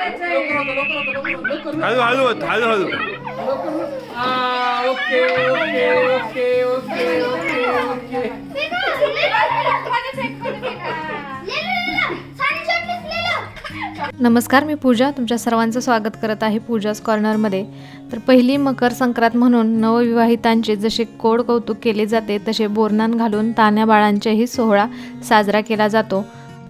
हळू हळू होत हळू. हळू okay okay okay okay okay okay. नमस्कार मी पूजा. तुमच्या सर्वांचं स्वागत करत आहे पूजाच कॉर्नरमध्ये. तर पहिली मकर संक्रांत म्हणून नवविवाहितांचे जसे कोड कौतुक केले जाते तसे बोरनान घालून तान्या बाळांचाही सोहळा साजरा केला जातो.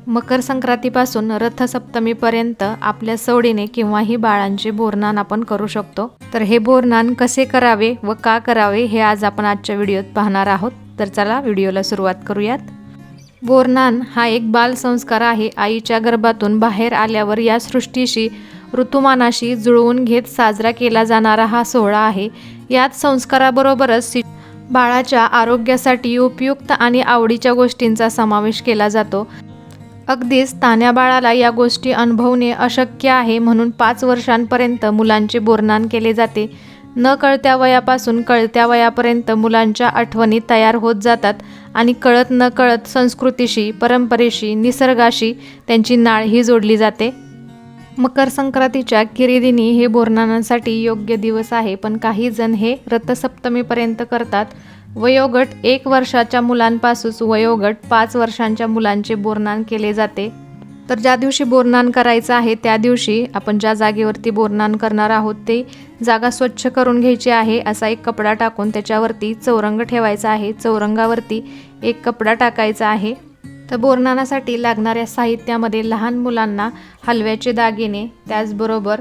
मकर संक्रांतीपासून रथसप्तमीपर्यंत आपल्या सवडीने किंवाही बाळांचे बोरनान आपण करू शकतो. तर हे बोरनान कसे करावे व का करावे हे आज आपण आजच्या व्हिडिओत पाहणार आहोत. तर चला व्हिडिओला सुरुवात करूयात. बोरनान हा एक बालसंस्कार आहे. आईच्या गर्भातून बाहेर आल्यावर या सृष्टीशी ऋतुमानाशी जुळवून घेत साजरा केला जाणारा हा सोहळा आहे. यात संस्काराबरोबरच बाळाच्या आरोग्यासाठी उपयुक्त आणि आवडीच्या गोष्टींचा समावेश केला जातो. अगदीच तान्या बाळाला या गोष्टी अनुभवणे अशक्य आहे म्हणून पाच वर्षांपर्यंत मुलांचे बोरनान केले जाते. न कळत्या वयापासून कळत्या वयापर्यंत मुलांच्या आठवणी तयार होत जातात आणि कळत न कळत संस्कृतीशी परंपरेशी निसर्गाशी त्यांची नाळ ही जोडली जाते. मकर संक्रांतीच्या किरीदिनी हे बोरनानासाठी योग्य दिवस आहे पण काही जण हे रथसप्तमीपर्यंत करतात. वयोगट एक वर्षाच्या मुलांपासून वयोगट पाच वर्षांच्या मुलांचे बोरनान केले जाते. तर ज्या दिवशी बोरनान करायचं आहे त्या दिवशी आपण ज्या जागेवरती बोरनान करणार आहोत ते जागा स्वच्छ करून घ्यायची आहे असा एक कपडा टाकून त्याच्यावरती चौरंग ठेवायचा आहे. चौरंगावरती एक कपडा टाकायचा आहे. तर बोरनानासाठी लागणाऱ्या साहित्यामध्ये लहान मुलांना हलव्याचे दागिने त्याचबरोबर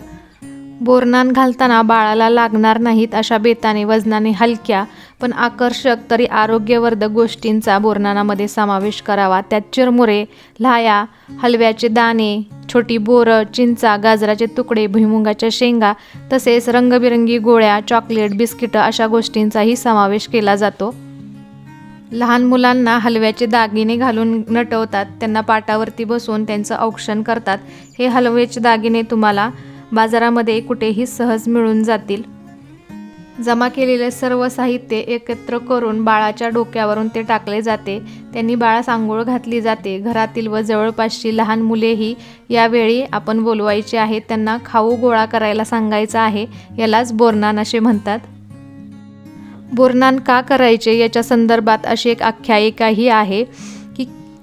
बोरनान घालताना बाळाला लागणार नाहीत अशा बेताने वजनाने हलक्या पण आकर्षक तरी आरोग्यवर्धक गोष्टींचा बोरनानामध्ये समावेश करावा. त्यात चिरमुरे लाया हलव्याचे दाणे छोटी बोरं चिंचा गाजराचे तुकडे भुईमुगाच्या शेंगा तसेच रंगबिरंगी गोळ्या चॉकलेट बिस्किटं अशा गोष्टींचाही समावेश केला जातो. लहान मुलांना हलव्याचे दागिने घालून नटवतात. त्यांना पाटावरती बसवून त्यांचं औक्षण करतात. हे हलव्याचे दागिने तुम्हाला बाजारामध्ये कुठेही सहज मिळून जातील. जमा केलेले सर्व साहित्य एकत्र करून बाळाच्या डोक्यावरून ते टाकले जाते. त्यांनी बाळास आंघोळ घातली जाते. घरातील व जवळपासची लहान मुलेही यावेळी आपण बोलवायची आहेत त्यांना खाऊ गोळा करायला सांगायचं आहे यालाच बोरनान असे म्हणतात. बोरनान का करायचे? याच्या संदर्भात अशी एक आख्यायिकाही आहे.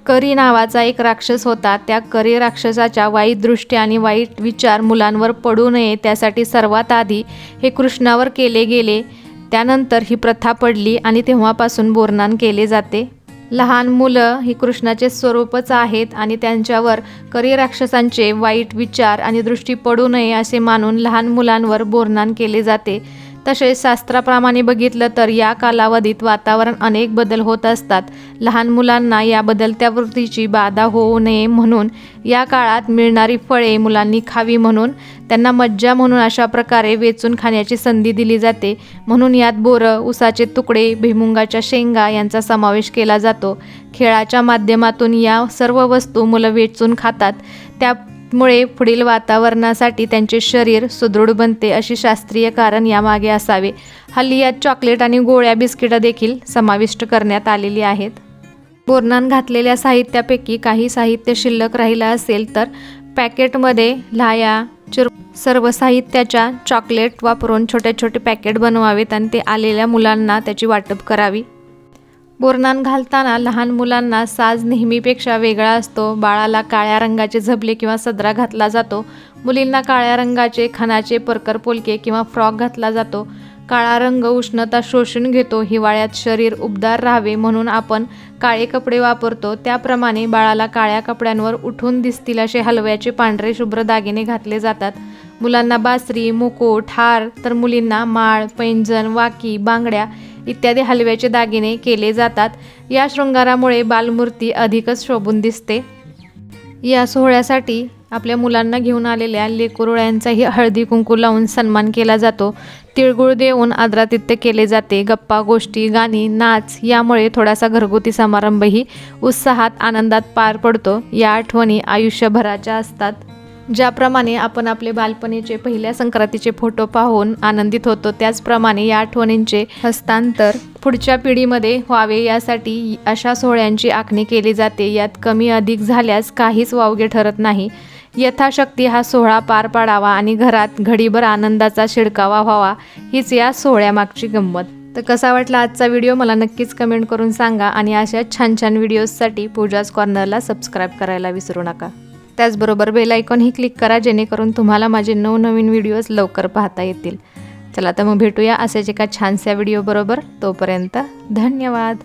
करी नावाचा एक राक्षस होता. त्या करी राक्षसाच्या वाईट दृष्टी आणि वाईट विचार मुलांवर पडू नये त्यासाठी सर्वात आधी हे कृष्णावर केले गेले. त्यानंतर ही प्रथा पडली आणि तेव्हापासून बोरनान केले जाते. लहान मुलं ही कृष्णाचे स्वरूपच आहेत आणि त्यांच्यावर करी राक्षसांचे वाईट विचार आणि दृष्टी पडू नये असे मानून लहान मुलांवर बोरनान केले जाते. तसेच शास्त्राप्रमाणे बघितलं तर या कालावधीत वातावरण अनेक बदल होत असतात. लहान मुलांना या बदलत्या वृत्तीची बाधा होऊ नये म्हणून या काळात मिळणारी फळे मुलांनी खावी म्हणून त्यांना मज्जा म्हणून अशा प्रकारे वेचून खाण्याची संधी दिली जाते. म्हणून यात बोरं उसाचे तुकडे भुईमुगाच्या शेंगा यांचा समावेश केला जातो. खेळाच्या माध्यमातून या सर्व वस्तू मुलं वेचून खातात. त्या मुळे पुढील वातावरणासाठी त्यांचे शरीर सुदृढ बनते अशी शास्त्रीय कारण यामागे असावे. हल्ली यात चॉकलेट आणि गोळ्या बिस्किटं देखील समाविष्ट करण्यात आलेली आहेत. बोरणान घातलेल्या साहित्यापैकी काही साहित्य शिल्लक राहिलं असेल तर पॅकेटमध्ये लाया चिर सर्व साहित्याच्या चॉकलेट वापरून छोटे छोटे पॅकेट बनवावेत आणि ते आलेल्या मुलांना त्याची वाटप करावी. बोरनान घालताना लहान मुलांना साज नेहमीपेक्षा वेगळा असतो. बाळाला काळ्या रंगाचे झबले किंवा सदरा घातला जातो. मुलींना काळ्या रंगाचे खणाचे परकर पोलके किंवा फ्रॉक घातला जातो. काळा रंग उष्णता शोषून घेतो. हिवाळ्यात शरीर उबदार राहावे म्हणून आपण काळे कपडे वापरतो. त्याप्रमाणे बाळाला काळ्या कपड्यांवर उठून दिसतील असे हलव्याचे पांढरे शुभ्र दागिने घातले जातात. मुलांना बासरी मुको हार तर मुलींना माळ पैंजण वाकी बांगड्या इत्यादी हलव्याचे दागिने केले जातात. या शृंगारामुळे बालमूर्ती अधिकच शोभून दिसते. या सोहळ्यासाठी आपल्या मुलांना घेऊन आलेल्या लेकुरुळ्यांचाही हळदी कुंकू लावून सन्मान केला जातो. तिळगुळ देऊन आदरातिथ्य केले जाते. गप्पा गोष्टी गाणी नाच यामुळे थोडासा घरगुती समारंभही उत्साहात आनंदात पार पडतो. या आठवणी आयुष्यभराच्या असतात. ज्याप्रमाणे आपण आपले बालपणीचे पहिल्या संक्रांतीचे फोटो पाहून आनंदित होतो त्याचप्रमाणे या आठवणींचे हस्तांतर पुढच्या पिढीमध्ये व्हावे यासाठी अशा सोहळ्यांची आखणी केली जाते. यात कमी अधिक झाल्यास काहीच वावगे ठरत नाही. यथाशक्ती हा सोहळा पार पाडावा आणि घरात घडीभर आनंदाचा शिडकावा व्हावा हीच या सोहळ्यामागची गंमत. तर कसा वाटला आजचा व्हिडिओ? मला नक्कीच कमेंट करून सांगा आणि अशा छान छान व्हिडिओजसाठी पूजाज कॉर्नरला सबस्क्राईब करायला विसरू नका. त्याचबरोबर बेल आयकॉनही क्लिक करा जेणेकरून तुम्हाला माझे नवनवीन व्हिडिओज लवकर पाहता येतील. चला तर मग भेटूया असेच एका छानशा व्हिडिओबरोबर तोपर्यंत धन्यवाद.